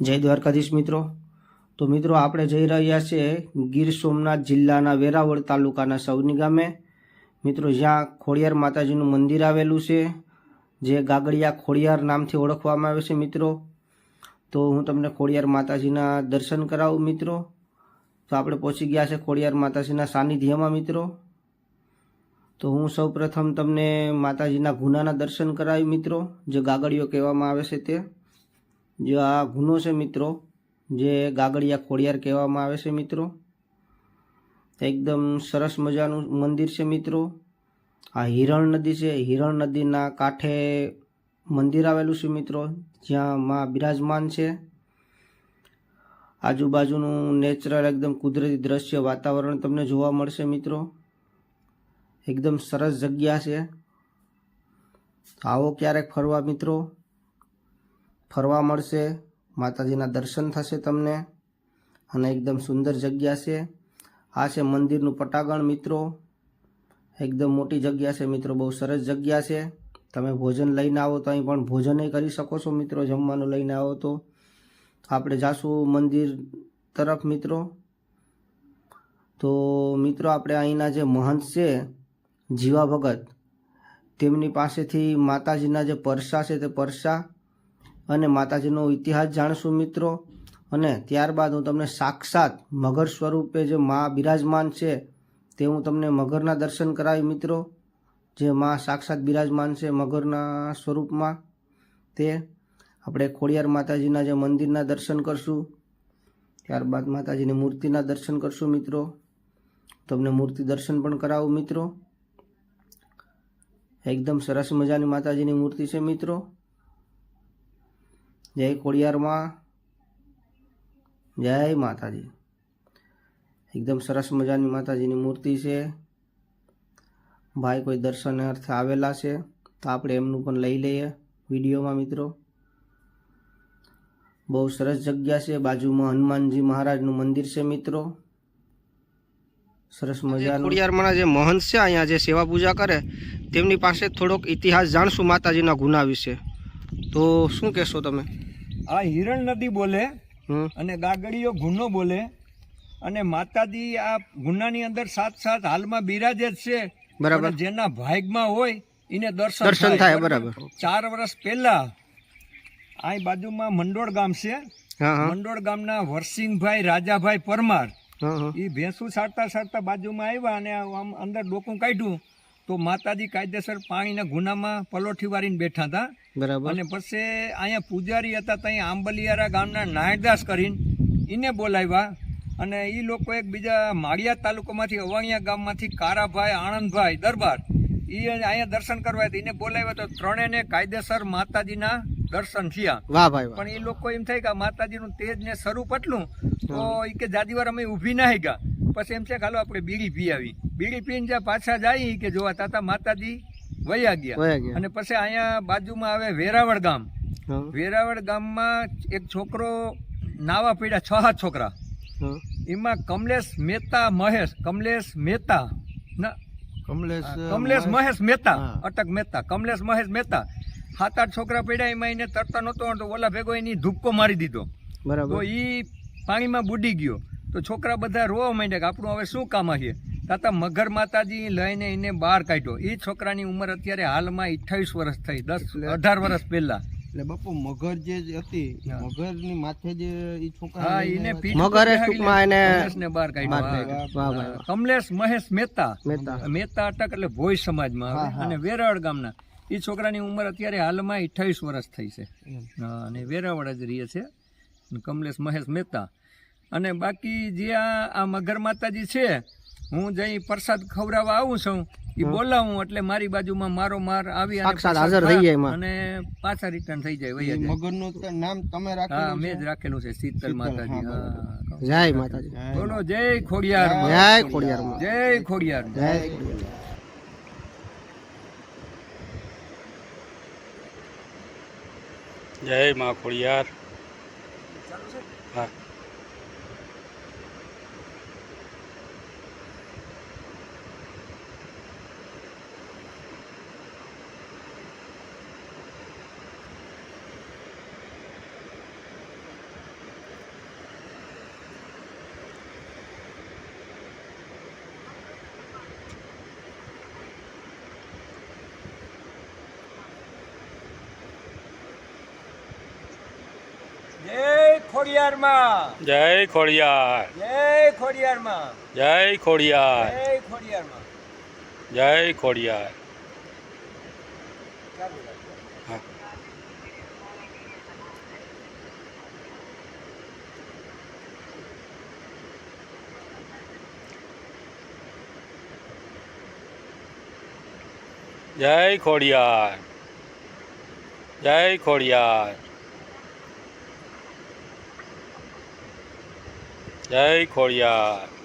જય દ્વારકાધીશ મિત્રો. તો મિત્રો, આપણે જઈ રહ્યા છીએ ગીર સોમનાથ જિલ્લાના વેરાવળ તાલુકાના સૌની ગામે. મિત્રો, જ્યાં ખોડિયાર માતાજીનું મંદિર આવેલું છે, જે ગાગડિયા ખોડિયાર નામથી ઓળખવામાં આવે છે, મિત્રો. તો હું તમને ખોડિયાર માતાજીના દર્શન કરાવું, મિત્રો. તો આપણે પહોંચી ગયા છે ખોડિયાર માતાજીના સાનિધ્યમાં, મિત્રો. તો હું સૌ તમને માતાજીના ગુનાના દર્શન કરાવી, મિત્રો. જે ગાગડીઓ કહેવામાં આવે છે તે. જે આ ગુનો છે મિત્રો, જે ગાગડિયા ખોડિયાર કહેવામાં આવે છે મિત્રો. એકદમ સરસ મજાનું મંદિર છે મિત્રો. આ હિરણ નદી છે, હિરણ નદીના કાંઠે મંદિર આવેલું છે મિત્રો, જ્યાં માં બિરાજમાન છે. આજુબાજુનું નેચરલ એકદમ કુદરતી દ્રશ્ય વાતાવરણ તમને જોવા મળશે મિત્રો. એકદમ સરસ જગ્યા છે. આવો ક્યારેક ફરવા મિત્રો. ફરવા મળશે, માતાજીના દર્શન થશે તમને અને એકદમ સુંદર જગ્યા છે. આ છે મંદિરનું પટાગણ મિત્રો. એકદમ મોટી જગ્યા છે મિત્રો, બહુ સરસ જગ્યા છે. તમે ભોજન લઈને આવો તો અહીં પણ ભોજન કરી શકો છો મિત્રો, જમવાનું લઈને આવો તો. આપણે જાશું મંદિર તરફ મિત્રો. તો મિત્રો, આપણે અહીંના જે મહંત છે, જીવા ભગત, તેમની પાસેથી માતાજીના જે પરસા છે તે પરસા અને માતાજીનો ઇતિહાસ જાણશું મિત્રો. અને ત્યારબાદ હું તમને સાક્ષાત મગર સ્વરૂપે જે મા બિરાજમાન છે, તે હું તમને મગરના દર્શન કરાવી મિત્રો. જે મા સાક્ષાત બિરાજમાન છે મગરના સ્વરૂપમાં. તે આપણે ખોડિયાર માતાજીના જે મંદિરના દર્શન કરશું. ત્યારબાદ માતાજીની મૂર્તિના દર્શન કરશું મિત્રો. તમને મૂર્તિ દર્શન પણ કરાવું મિત્રો. એકદમ સરસ મજાની માતાજીની મૂર્તિ છે મિત્રો. જય કોડિયારમાં જય માતાજી. એકદમ સરસ મજાની માતાજીની મૂર્તિ છે. ભાઈ કોઈ દર્શન અર્થે આવેલા છે તો આપણે એમનું પણ લઈ લઈએ વિડીયોમાં મિત્રો. બહુ સરસ જગ્યા છે બાજુમાં હનુમાનજી મહારાજનું મંદિર છે મિત્રો. સરસ મજાનું. ખોડિયારમાં જે મહંત છે અહીંયા જે સેવા પૂજા કરે તેમની પાસે થોડોક ઇતિહાસ જાણશું માતાજીના ગુના વિશે. તો શું કહેશો તમે? આ હિરણ નદી બોલે અને ગાગડીઓ ગુનો બોલે. અને માતાજી આ ગુનાની અંદર સાત સાત હાલમાં બિરાજે જ છે. બરાબર. જેના ભાગમાં હોય એને દર્શન દર્શન થાય. બરાબર. ચાર વર્ષ પહેલા આ બાજુમાં મંડોળ ગામ છે. મંડોળ ગામના વરસિંહભાઈ રાજાભાઈ પરમાર એ ભેંસું સારતા સારતા બાજુમાં આવ્યા અને આમ અંદર ડોકું કાઢ્યું. તો માતાજી કાયદેસર પાણીના ગુનામાં પલોઠી વારીને બેઠા હતા. બરાબર. અને પછી અહીંયા પૂજારી હતા ત્યાં આંબલિયારા ગામના નાયદાસ કરીને એને બોલાવ્યા. અને એ લોકો એક બીજા માળિયા તાલુકામાંથી અવાણિયા ગામમાંથી કારાભાઈ આણંદભાઈ દરબાર એ અહીંયા દર્શન કરવા એને બોલાવ્યા તો ત્રણેયને કાયદેસર માતાજીના દર્શન થયા. વાહ ભાઈ પણ એ લોકો એમ થાય કે માતાજીનું તેજ ને સ્વરૂપ એટલું તો એ કે જાદીવાર અમે ઊભી ના ગયા. પછી એમ છે કે હાલો આપણે બીડી પી આવી. બીડી પીને જ્યાં પાછા જાય કે જોવા તાતા માતાજી વયા ગયા. અને પછી અહીંયા બાજુમાં આવે વેરાવળ ગામ. વેરાવળ ગામમાં એક છોકરો નાવા પીડા છ હાથ છોકરા. એમાં કમલેશ મહેતા મહેશ કમલેશ મહેતા ના કમલેશ કમલેશ મહેશ મહેતા અટક મહેતા કમલેશ મહેશ મહેતા. સાત આઠ છોકરા પડ્યા એમાં એને તરતા નહોતો ઓલા ભેગો એની ધૂપકો મારી દીધો. તો એ પાણીમાં બુડી ગયો. તો છોકરા બધા રોવા માંડ્યા કે આપણું હવે શું કામ છે તાતા મગર માતાજી લઈને એને બહાર કાઢ્યો. એ છોકરાની ઉંમર અત્યારે હાલમાં અઠ્યાવીસ વર્ષ થઈ દસ અઢાર વર્ષ પહેલા. એટલે બાપુ મગર જે હતી હા. મગરની માથે જે ઈ છોકરા હા એને મગરે ટૂંકમાં એને કમલેશને બહાર કાઢ્યો. કમલેશ મહેશ મહેતા. મહેતા. અટક એટલે ભોઈ સમાજમાં આવે. અને વેરાવળ ગામના. એ છોકરાની ઉંમર અત્યારે હાલમાં અઠ્યાવીસ વર્ષ થઈ છે. અને વેરાવળ જ રહીએ છે. કમલેશ મહેશ મહેતા. અને બાકી જે આ મગર માતાજી છે હું જઈ પ્રસાદ ખવડાવવા આવું છું એ બોલાવું એટલે મારી બાજુમાં મારો માર આવી અને હાજર થઈ જાય અને પાછા રિટર્ન થઈ જાય વયા મગરનું નામ તમે રાખેલું મેં જ છે રાખેલું છે શીતલ માતાજી જય માતાજી. બોલો જય ખોડિયાર જય ખોડિયાર જય ખોડિયાર જય જય માં ખોડિયાર. હા. ખોડિયારમાં. જય ખોડિયાર. જય ખોડિયારમાં. જય ખોડિયાર. જય ખોડિયારમાં. જય ખોડિયાર. જય ખોડિયાર. જય ખોડિયાર. જય ખોડિયાર